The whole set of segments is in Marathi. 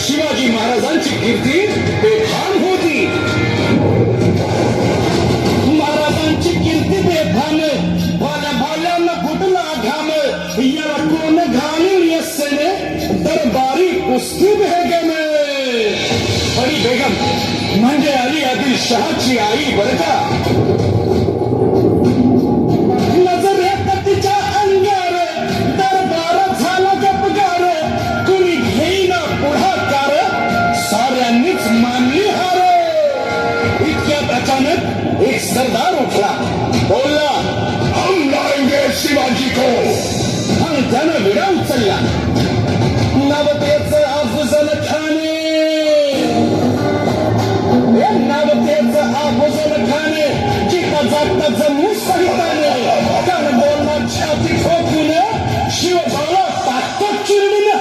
शिवाजी महाराजांची कीर्ती बेभान शहाची आई बरं का? नजरेत तिच्या अंगार दरबार झाला गपगार. कुणी घेईना पुढाकार साऱ्यांनीच मानली हार. इतक्यात अचानक एक सरदार उठला. बोलला हम लाएंगे शिवाजी को. आणि त्यानं विडा उचलला. नवतेच একজন নিঃসাহিতা নিয়ে কেন বললাম ছাতি খোঁজ দিলে? শিব ভালো তার তো চিনবি না।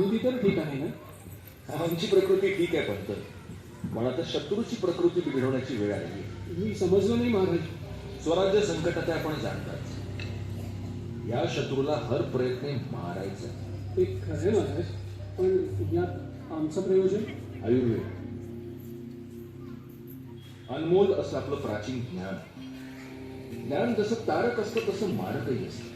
प्रकृती तर ठीक आहे ना? आमची प्रकृती ठीक आहे पंत पण आता शत्रूची प्रकृती बिघडवण्याची वेळ आली. मी समजलो नाही महाराज. स्वराज्य संकटात आपण जाणतात. या शत्रूला हर प्रयत्न मारायचा ते खरे महाराज. पण यात आमचं प्रयोजन? आयुर्वेद. अनमोल असं आपलं प्राचीन ज्ञान. ज्ञान जसं तारक असतं तसं मारकही असतं.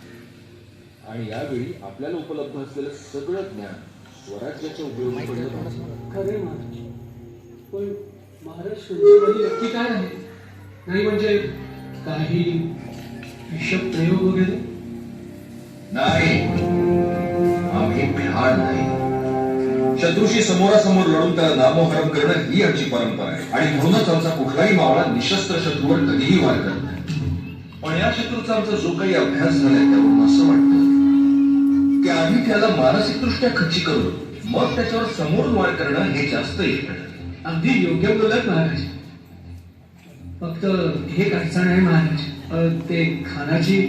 आणि यावेळी आपल्याला उपलब्ध असलेलं सगळं ज्ञान स्वराज्याच्या उपयोगी पडलं. खरे महाराज. पण महाराज नक्की काय आहे? नाही म्हणजे काही विषम प्रयोग वगैरे? नाही. आम्ही बिहार नाही. शत्रूशी समोरासमोर लढून त्याला नामोहरम करणं ही आमची परंपरा आहे. आणि म्हणूनच आमचा कुठलाही मावळा निशस्त्र शत्रूवर कधीही वार करत नाही. पण या शत्रूचा आमचा जो काही अभ्यास झालाय त्यावरून असं वाटतं मानसिकदृष्ट्या खच्ची करू मग त्याच्यावर समोर वार करणं हे जास्त ठरेल. अगदी योग्य बोलत महाराज. फक्त हे अडचण आहे महाराज. अ, ते खानाची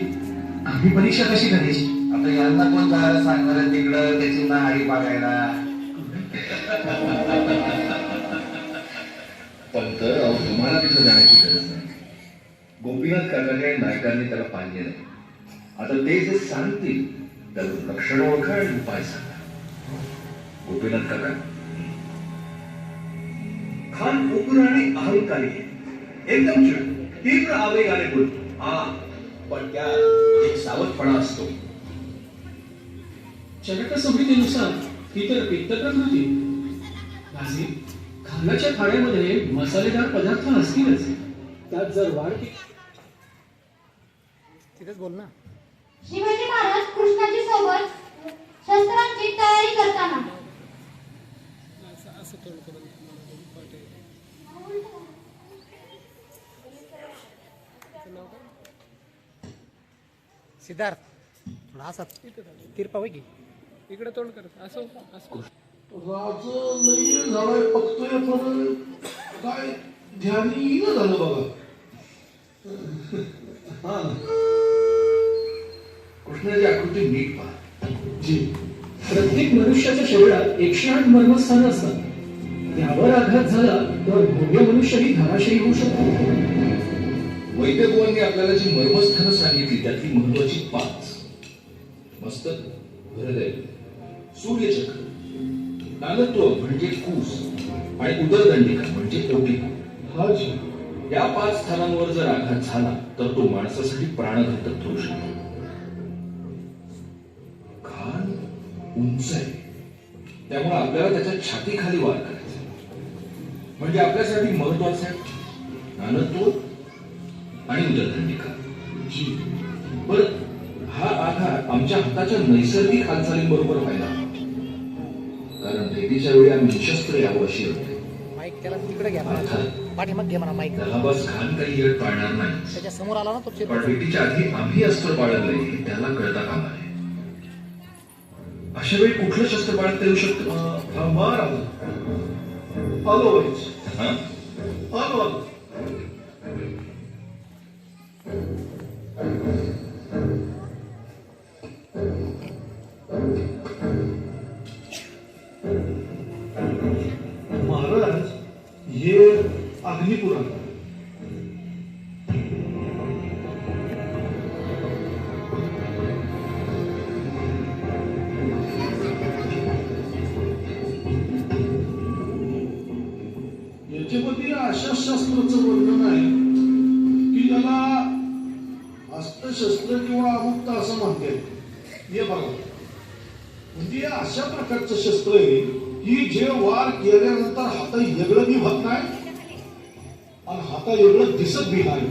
आम्ही परीक्षा कशी करायची? आता यांना कोण जायला सांगणार तिकडं? त्याची नाडी बघायला. फक्त तुम्हाला तिथं जाण्याची गरज नाही. गोपीनाथ काकाने आणि नायकांनी त्याला पाहिलेलं आहे. आता ते जे सांगतील त्याचं लक्षण ओळखा आणि उपाय सांगा गोपीनाथ काका खान उग्र आणि अहंकारी. एकदम चिड तीव्र आवेगाने बोलतो हा पण त्यात एक सावधपणा असतो. चरक संहितेनुसार ही तर पित्त प्रकृती राजे खानाच्या खाण्यामध्ये मसालेदार पदार्थ असतीलच. त्यात जर वाढ केली शिवाजी महाराज कृष्णाजी सोबत शस्त्रांची तयारी करताना. सिद्धार्थ थोडा असा तिरपा होय की? इकडे तोंड कर असं असं. राज लय झालाय बघतोय पण काय ध्यानी न झालं बघा. हा. कृष्णाची आकृती नीट पहा. जी. प्रत्येक मनुष्याच्या शरीरात एकशे आठ मर्मस्थान असतात. त्यावर आघात झाला तर भव्य मनुष्यही धाराशायी होऊ शकतो. वैद्यभुवांनी आपल्याला जी मर्मस्थानं सांगितली त्यातली महत्वाची पाच. मस्तक हृदय सूर्यचक्र. नालत्व म्हणजे कूस आणि उदरदंडिका म्हणजे ओटी हा जी. या पाच स्थानांवर जर आघात झाला तर तो माणसासाठी प्राणघातक ठरू शकतो. उंच आहे. त्यामुळे आपल्याला त्याच्या छातीखाली वार करायचा म्हणजे आपल्यासाठी महत्वाचं आहे. नानत्व आणि उदरदंडिका जी बरं हा आकार आमच्या हाताच्या नैसर्गिक हालचालींबरोबर व्हायला. कारण भेटीच्या वेळी आम्ही निशस्त्र यावं अशी नाही. त्याच्यासमोर आला ना तो पण भेटीच्या आधी आम्ही अस्त्र हे त्याला कळता कामा नये. अशा वेळी कुठलं शस्त्र बाळगता येऊ शकतं थांबा राजा आलो वहीच हा? आलो आलो महाराज हे अग्निपुराण याच्यामध्ये अशा शास्त्राचं वर्णन आहे की ज्याला अस्त्रशस्त्र किंवा अमुक्त असं म्हणते. हे बघा. म्हणजे अशा प्रकारचं शस्त्र आहे की जे वार केल्यानंतर हात वेगळं बी होत नाही आणि हाता वेगळं दिसत बी नाही.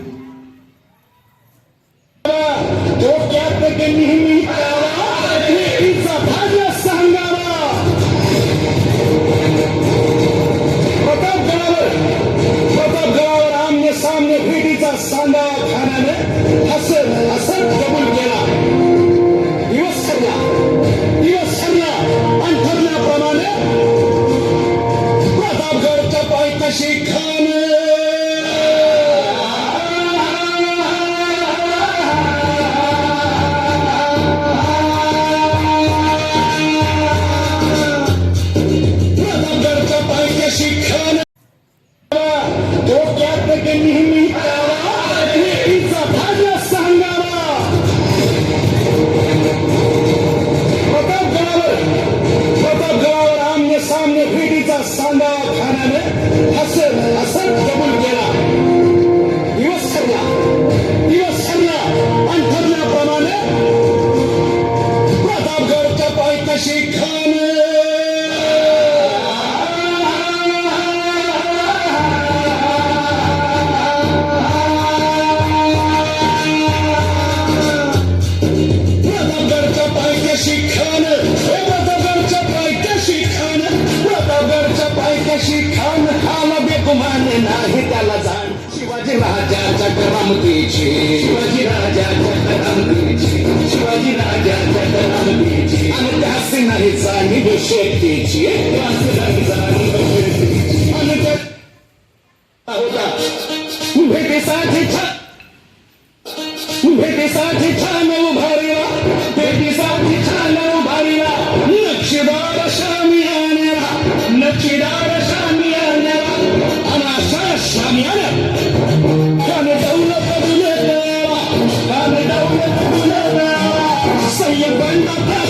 भेटीचा सांगा खाण्याने हसत राजाच्या करामतीची शिवाजी राजाच्या करामतीची शिवाजी राजाच्या करामतीची आणि त्यास नाही जाणीव शेतीची. त्यास नाही जाणीव शेतीची आणि त्या होता छान the best.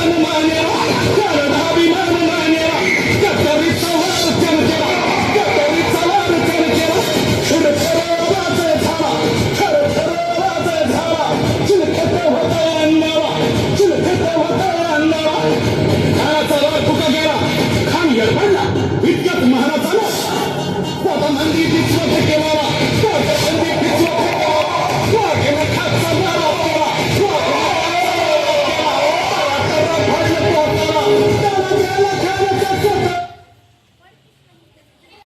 I'm a man, I'm a man, man,